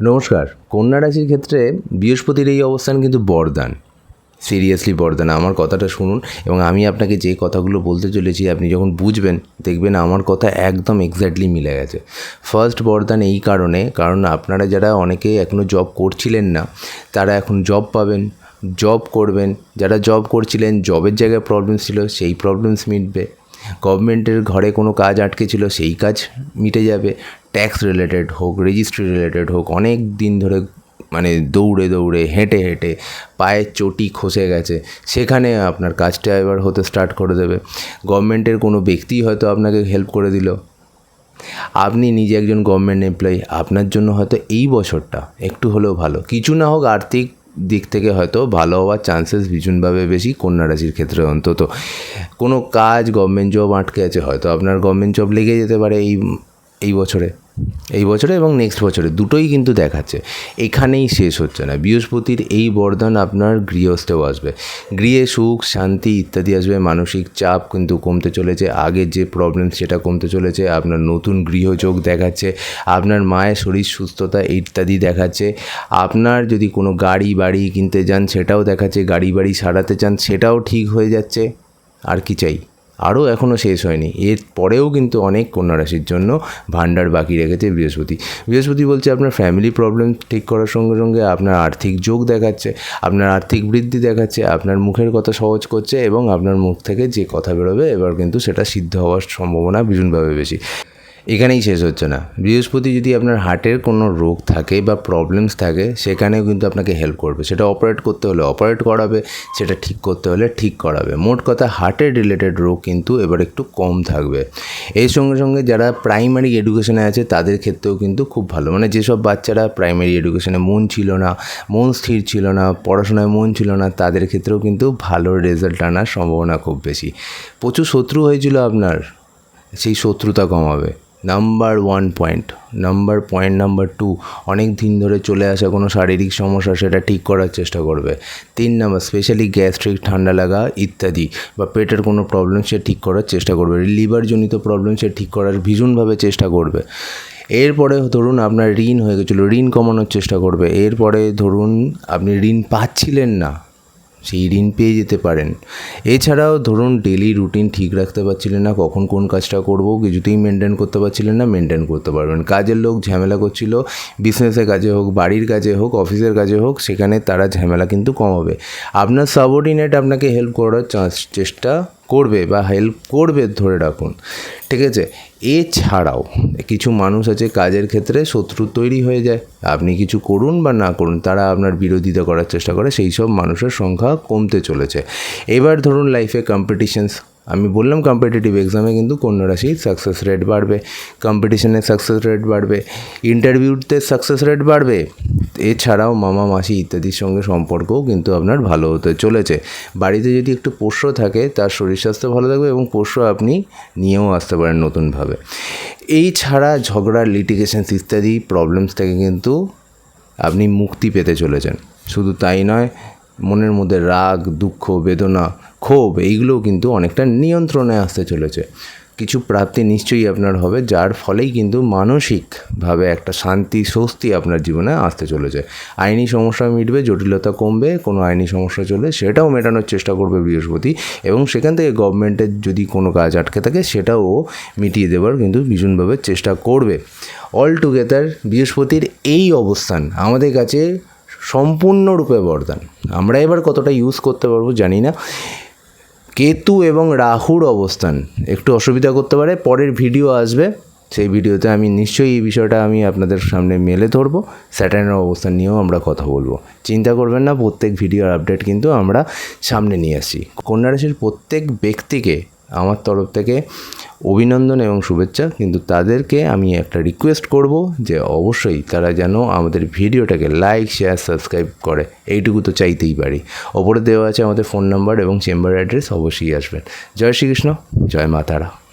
নমস্কার কন্যা রাশির ক্ষেত্রে বৃহস্পতির এই অবস্থান কিন্তু বরদান। সিরিয়াসলি বরদান আমার কথাটা শুনুন এবং আমি আপনাকে যে কথাগুলো বলতে চলেছি, আপনি যখন বুঝবেন, দেখবেন আমার কথা একদম এক্স্যাক্টলি মিলে গেছে। ফার্স্ট বরদান এই কারণে, কারণ আপনারা যারা অনেকে এখনও জব করছিলেন না, তারা এখন জব পাবেন জব করবেন। যারা জব করছিলেন জবের জায়গায় প্রবলেম ছিল, সেই প্রবলেমস মিটবে। গভর্নমেন্টের ঘরে কোনো কাজ আটকে ছিল, সেই কাজ মিটে যাবে। ট্যাক্স রিলেটেড হোক রেজিস্ট্রি রিলেটেড হোক, অনেক দিন ধরে মানে দৌড়ে দৌড়ে, হেঁটে হেঁটে, পায়ের চটি খসে গেছে, সেখানে আপনার কাজটা এবার হতে স্টার্ট করে দেবে। গভর্নমেন্টের কোনো ব্যক্তি হয়তো আপনাকে হেল্প করে দিল। আপনি নিজে একজন গভর্নমেন্ট এমপ্লয়ি আপনার জন্য হয়তো এই বছরটা একটু হলেও ভালো। কিছু না হোক আর্থিক দিক থেকে হয়তো ভালো হওয়ার চান্সেস ভীষণভাবে বেশি কন্যা রাশির ক্ষেত্রে অন্তত। কোনো কাজ গভর্নমেন্ট জব আটকে আছে, হয়তো আপনার গভর্নমেন্ট জব লেগে যেতে পারে এই এই বছরে। এই বছরে এবং নেক্সট বছরে, দুটোই কিন্তু দেখাচ্ছে। এখানেই শেষ হচ্ছে না। বৃহস্পতির এই বরদান আপনার গৃহস্থেও আসবে। গৃহে সুখ, শান্তি ইত্যাদি আসবে, মানসিক চাপ কিন্তু কমতে চলেছে। আগের যে প্রবলেম সেটা কমতে চলেছে, আপনার নতুন গৃহযোগ দেখাচ্ছে, আপনার মায়ের শরীর সুস্থতা ইত্যাদি দেখাচ্ছে, আপনার যদি কোনো গাড়ি বাড়ি কিনতে যান সেটাও দেখাচ্ছে, গাড়ি বাড়ি সারাতে চান সেটাও ঠিক হয়ে যাচ্ছে। আর কি চাই? আরও এখনও শেষ হয়নি। এর পরেও কিন্তু অনেক কন্যা রাশির জন্য ভাণ্ডার বাকি রেখেছে বৃহস্পতি। বৃহস্পতি বলছে, আপনার ফ্যামিলি প্রবলেম ঠিক করার সঙ্গে সঙ্গে আপনার আর্থিক যোগ দেখাচ্ছে, আপনার আর্থিক বৃদ্ধি দেখাচ্ছে, আপনার মুখের কথা সহজ করছে এবং আপনার মুখ থেকে যে কথা বেরোবে, এবার কিন্তু সেটা সিদ্ধ হওয়ার সম্ভাবনা ভীষণভাবে বেশি। এখানেই শেষ হচ্ছে না। বৃহস্পতি যদি আপনার হার্টের কোনো রোগ থাকে বা প্রবলেমস থাকে, সেখানেও কিন্তু আপনাকে হেল্প করবে। সেটা অপারেট করতে হলে অপারেট করাবে, সেটা ঠিক করতে হলে ঠিক করাবে। মোট কথা হার্টের রিলেটেড রোগ কিন্তু এবার একটু কম থাকবে। এর সঙ্গে সঙ্গে যারা প্রাইমারি এডুকেশনে আছে, তাদের ক্ষেত্রেও কিন্তু খুব ভালো। মানে যেসব বাচ্চারা প্রাইমারি এডুকেশনে মন ছিল না, মন স্থির ছিল না, পড়াশোনায় মন ছিল না, তাদের ক্ষেত্রেও কিন্তু ভালো রেজাল্ট আনার সম্ভাবনা খুব বেশি। প্রচুর শত্রু হয়েছিল আপনার, সেই শত্রুতা কমাবে। Number one point number point number two অনেক দিন ধরে চলে আসা কোনো শারীরিক সমস্যা সেটা ঠিক করার চেষ্টা করবে। তিন নাম্বার স্পেশালি গ্যাস্ট্রিক ঠান্ডা লাগা ইত্যাদি বা পেটের কোনো প্রবলেম সে ঠিক করার চেষ্টা করবে। লিভারজনিত প্রবলেম সে ঠিক করার ভীষণভাবে চেষ্টা করবে। এরপরে ধরুন আপনার ঋণ হয়ে গেছিল, ঋণ কমানোর চেষ্টা করবে। এরপরে ধরুন আপনি ঋণ পাচ্ছিলেন না সেই ঋণ পেয়ে যেতে পারেন। এছাড়াও ধরুন ডেলি রুটিন ঠিক রাখতে পারছিলেন না, কখন কোন কাজটা করব, কিছুতেই মেনটেন করতে পারছিলেন না মেনটেন করতে পারবেন। কাজের লোক ঝামেলা করছিল বিজনেসের কাজে হোক, বাড়ির কাজে হোক অফিসের কাজে হোক, সেখানে তারা ঝামেলা কিন্তু কমাবে। আপনার সাবঅর্ডিনেট আপনাকে হেল্প করার চেষ্টা করবে বা হেল্প করবে ধরে রাখুন। ঠিক আছে? এছাড়াও কিছু মানুষ আছে কাজের ক্ষেত্রে শত্রু তৈরি হয়ে যায়। আপনি কিছু করুন বা না করুন, তারা আপনার বিরোধিতা করার চেষ্টা করে, সেই সব মানুষের সংখ্যা কমতে চলেছে। এবার ধরুন লাইফে কম্পিটিশনস আমি বললাম কম্পিটিটিভ এক্সামে কিন্তু কন্যা রাশির সাকসেস রেট বাড়বে। কম্পিটিশনের সাকসেস রেট বাড়বে। ইন্টারভিউতে সাকসেস রেট বাড়বে। এছাড়াও মামা, মাসি ইত্যাদির সঙ্গে সম্পর্কও কিন্তু আপনার ভালো হতে চলেছে। বাড়িতে যদি একটু পোষ্য থাকে, তার শরীর স্বাস্থ্য ভালো থাকবে এবং পোষ্য আপনি নিয়েও আসতে পারেন নতুনভাবে। এই ছাড়া ঝগড়া লিটিগেশনস ইত্যাদি প্রবলেমস থেকে কিন্তু আপনি মুক্তি পেতে চলেছেন। শুধু তাই নয়, মনের মধ্যে রাগ, দুঃখ, বেদনা, ক্ষোভ, এইগুলোও কিন্তু অনেকটা নিয়ন্ত্রণে আসতে চলেছে। কিছু প্রাপ্তি নিশ্চয়ই আপনার হবে, যার ফলেই কিন্তু মানসিকভাবে একটা শান্তি, স্বস্তি আপনার জীবনে আসতে চলেছে। আইনি সমস্যা মিটবে, জটিলতা কমবে, কোনো আইনি সমস্যা চলে সেটাও মেটানোর চেষ্টা করবে বৃহস্পতি এবং সেখান থেকে গভর্নমেন্টের যদি কোনো কাজ আটকে থাকে, সেটাও মিটিয়ে দেওয়ার কিন্তু ভীষণভাবে চেষ্টা করবে। অল টুগেদার বৃহস্পতির এই অবস্থান আমাদের কাছে সম্পূর্ণরূপে বরদান। আমরা এবার কতটা ইউজ করতে পারব জানি না। কেতু এবং রাহুর অবস্থান। একটু অসুবিধা করতে পারে, পরের ভিডিও আসবে। সেই ভিডিওতে আমি নিশ্চয়ই এই বিষয়টা আমি আপনাদের সামনে মেলে ধরবো। স্যাটার্নের অবস্থান নিয়েও আমরা কথা বলব। চিন্তা করবেন না, প্রত্যেক ভিডিওর আপডেট কিন্তু আমরা সামনে নিয়ে আসি। কন্যা রাশির প্রত্যেক ব্যক্তিকে আমার তরফ থেকে অভিনন্দন এবং শুভেচ্ছা। কিন্তু তাদেরকে আমি একটা রিকোয়েস্ট করব যে অবশ্যই তারা যেন আমাদের ভিডিওটাকে লাইক শেয়ার সাবস্ক্রাইব করে। এইটুকু তো চাইতেই পারি। ওপরে দেওয়া আছে আমাদের ফোন নাম্বার এবং চেম্বার অ্যাড্রেস অবশ্যই আসবেন। জয় শ্রীকৃষ্ণ, জয় মা তারা।